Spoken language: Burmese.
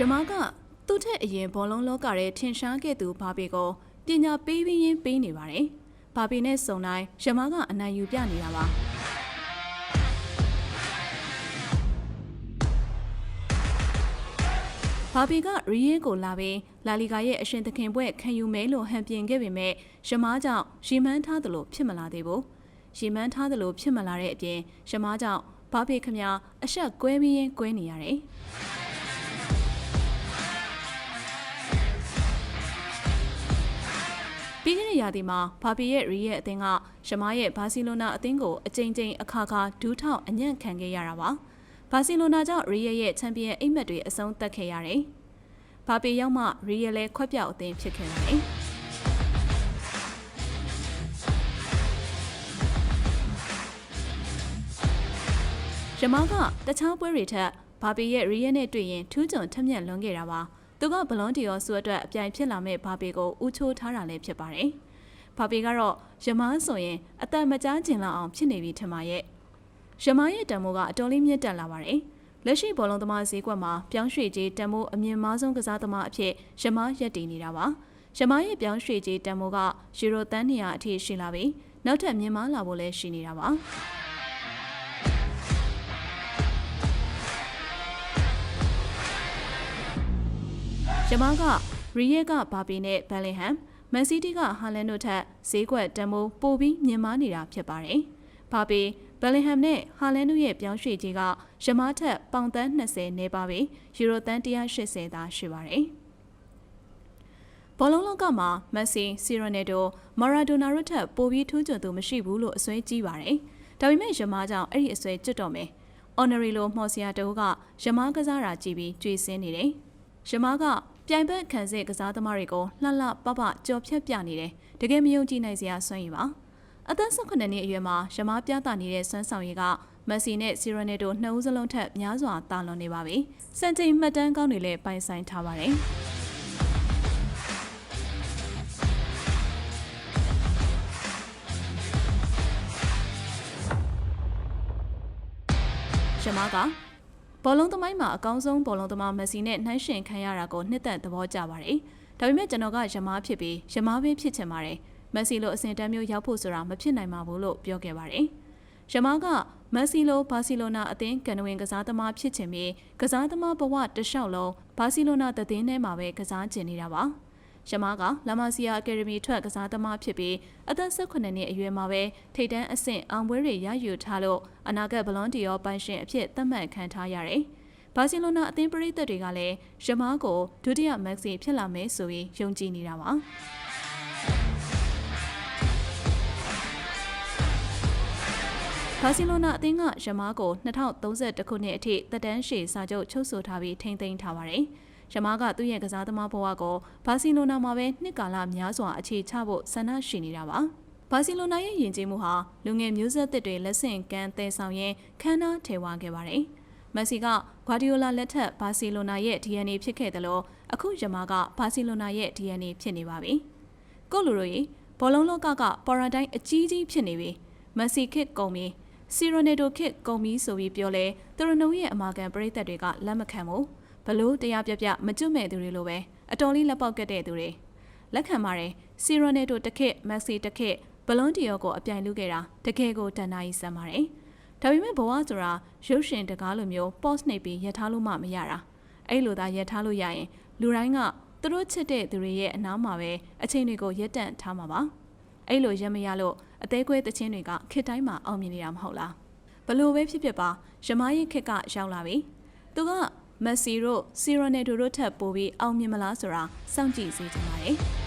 ရမားကသူ့ထက်အရင်ဘောလုံးလောကရဲ့ထင်ရှားခဲ့သူဘာပေကိုပညာပေးပြီးရင်းပေးနေပါတယ်။ဘာပေနဲ့စုံတိုင်းရမားကအနိုင်ယူပြနေတာပါ။ဘာပေကရီယဲကိုလာပြီးလာလီဂါရဲ့အရှင်သခင်ဘွဲ့ခံယူမယ်လို့ဟန်ပြင်ခဲ့ပေမဲ့ရမားကြောင့်ရီမန်းထားသလိုဖြစ်မလာသေးဘူး။ရီမန်းထားသလိုဖြစ်မလာတဲ့အပြင်ရမားကြောင့်ဘာပေခမအဆက်ကွဲပြီးရင်းကွဲနေရတယ်။ ပြီးခဲ့တဲ့ရာသီမှာဘာပီရဲ့ရီရဲ့အသင်းကရှမားရဲ့ဘာစီလိုနာအသင်းကိုအကြိမ်ကြိမ်အခါခါဒူးထောက်အညံ့ခံခဲ့ရတာပါ။ဘာစီလိုနာကြောင့်ရီရဲ့ရဲ့ချန်ပီယံအိမ်မက်တွေအဆုံးသတ်ခဲ့ရတယ်။ဘာပီရောက်မှရီရဲ့လည်းခွက်ပြောက်အသင်းဖြစ်ခဲ့ပါတယ်။ရမားကတခြားပွဲတွေထက်ဘာပီရဲ့ရီရဲ့နဲ့တွေ့ရင်ထူးချွန်ထက်မြက်လွန်ခဲ့တာပါ။ သူကဘလွန်တီယောဆုအတွက်အပြိုင်ဖြစ်လာမဲ့ဘာပေကိုဦးချိုးထားတာလည်းဖြစ်ပါတယ်။ဘာပေကတော့ရမားဆိုရင်အသက်မကြားကျင်လောက်အောင်ဖြစ်နေပြီထင်ပါရဲ့။ရမားရဲ့တံမိုးကအတော်လေးမြင့်တက်လာပါတယ်။လက်ရှိဘောလုံးသမားဈေးကွက်မှာပြောင်းရွှေ့ကြီးတံမိုးအမြင့်မားဆုံးကစားသမားအဖြစ်ရမားရက်တည်နေတာပါ။ရမားရဲ့ပြောင်းရွှေ့ကြီးတံမိုးကယူရိုတန်း200အထိရှိလာပြီးနောက်ထပ်မြင့်မားလာဖို့လည်းရှိနေတာပါ။ ရမားကရီယက်ကဘာပီနဲ့ဘယ်လင်ဟမ်မန်စီးတီးကဟာလန်တို့ထက်ဈေးကွက်တန်မိုးပိုပြီးမြင့်မားနေတာဖြစ်ပါတယ်။ဘာပီဘယ်လင်ဟမ်နဲ့ဟာလန်တို့ရဲ့ပြောင်းရွှေ့ကြီးကရမားထက်ပေါင်သန်း20နေပါပြီးယူရိုသန်း180သာရှိပါတယ်။ဘောလုံးလောကမှာမက်ဆီစီရိုနယ်ဒိုမာရာဒိုနာတို့ထက်ပိုပြီးထူးချွန်သူမရှိဘူးလို့အစွဲကြီးပါတယ်။ဒါပေမဲ့ရမားကြောင့်အဲ့ဒီအစွဲကျွတ်တော့မယ်။ honorary လို့မှော်စရာတိုးကရမားကစားတာကြည့်ပြီးကြွေးစင်းနေတယ်။ရမားက ပြိုင်ဘက်ခံစစ်ကစားသမားတွေကိုလှလှပပကြော်ဖြတ်ပြနေတယ်တကယ်မယုံကြည်နိုင်စရာစွမ်းရည်ပါအသက်18နှစ်အရွယ်မှာရမားပြသနေတဲ့စွမ်းဆောင်ရည်ကမက်ဆီနဲ့စီရိုနယ်တိုနှစ်ဦးစလုံးထက်များစွာတာလွန်နေပါပြီစံချိန်မှတ်တမ်းကောင်းတွေလည်းပိုင်ဆိုင်ထားပါတယ်ရမားက ဘောလုံးသမိုင်းမှာအကောင်းဆုံးဘောလုံးသမားမက်ဆီနဲ့နှိုင်းယှဉ်ခံရတာကိုနှစ်သက်သဘောကျပါတယ်။ဒါပေမဲ့ကျွန်တော်ကရမားဖြစ်ပြီးရမားပဲဖြစ်ချင်ပါတယ်။မက်ဆီလိုအဆင့်တန်းမျိုးရောက်ဖို့ဆိုတာမဖြစ်နိုင်ပါဘူးလို့ပြောခဲ့ပါတယ်။ရမားကမက်ဆီလိုဘာစီလိုနာအသင်းကန်ဝင်ကစားသမားဖြစ်ချင်ပြီးကစားသမားဘဝတလျှောက်လုံးဘာစီလိုနာတည်င်းထဲမှာပဲကစားကျင်နေတာပါ။ ရမားကလာမစီယာအကယ်ဒမီထွက်ကစားသမားဖြစ်ပြီးအသက်18နှစ်အရွယ်မှာပဲထိပ်တန်းအဆင့်အောင်ပွဲတွေရယူထားလို့အနာဂတ်ဘလွန်တီယောပိုင်ရှင်အဖြစ်သတ်မှတ်ခံထားရတယ်။ဘာစီလိုနာအသင်းပရိသတ်တွေကလည်းရမားကိုဒုတိယမက်ဆီဖြစ်လာမယ်ဆိုပြီးယုံကြည်နေတာပါ။ဘာစီလိုနာအသင်းကရမားကို2031ခုနှစ်အထိသက်တမ်းရှည်စာချုပ်ချုပ်ဆိုထားပြီးထိန်းသိမ်းထားပါတယ်။ ရမားကသူ့ရဲ့ကစားသမားဘဝကိုဘာစီလိုနာမှာပဲနှစ်ကာလများစွာအခြေချဖို့ဆန္ဒရှိနေတာပါ။ဘာစီလိုနာရဲ့ယဉ်ကျေးမှုဟာလူငယ်မျိုးဆက်သစ်တွေလက်ဆင့်ကမ်းသယ်ဆောင်ရင်းခမ်းနားထေဝါခဲ့ပါတယ်။မက်ဆီကဂွာဒီယိုလာလက်ထက်ဘာစီလိုနာရဲ့ DNA ဖြစ်ခဲ့တယ်လို့အခုရမားကဘာစီလိုနာရဲ့ DNA ဖြစ်နေပါပြီ။ကိုလူတို့ရေဘောလုံးလောကကပေါ်ရာတိုင်းအကြီးကြီးဖြစ်နေပြီ။မက်ဆီခစ်ကုန်ပြီ။စီရိုနေတိုခစ်ကုန်ပြီဆိုပြီးပြောလဲသူရနုံရဲ့အမာကန်ပရိသတ်တွေကလက်မခံဘူး။ ဘလို့တရားပြပြမကျွတ်မဲ့သူတွေလိုပဲအတော်လေးလက်ပေါက်ကတ်တဲ့သူတွေလက်ခံပါတယ်စီရိုနယ်တိုတခစ်မက်ဆီတခစ်ဘလွန်တီယောကိုအပြိုင်လုပ်ခဲ့တာတကယ်ကိုတန်တာကြီးစမ်းပါတယ်ဒါပေမဲ့ဘဝဆိုတာရုပ်ရှင်တကားလိုမျိုး post နှိပ်ပြီးရထားလို့မှမရတာအဲ့လိုသာရထားလို့ရရင်လူတိုင်းကသူတို့ချစ်တဲ့သူတွေရဲ့အနားမှာပဲအချိန်တွေကိုရက်တန့်ထားမှာပါအဲ့လိုရမရလို့အသေးကွဲတခြင်းတွေကခေတ်တိုင်းမှာအောင်မြင်နေတာမဟုတ်လားဘလို့ပဲဖြစ်ဖြစ်ပါရမရဲ့ခက်ကရောက်လာပြီသူက မက်ဆီတို့စီရိုနယ်ဒိုတို့ထပ်ပိုပြီးအောင်မြင်မလားဆိုတာစောင့်ကြည့်စေချင်ပါတယ်။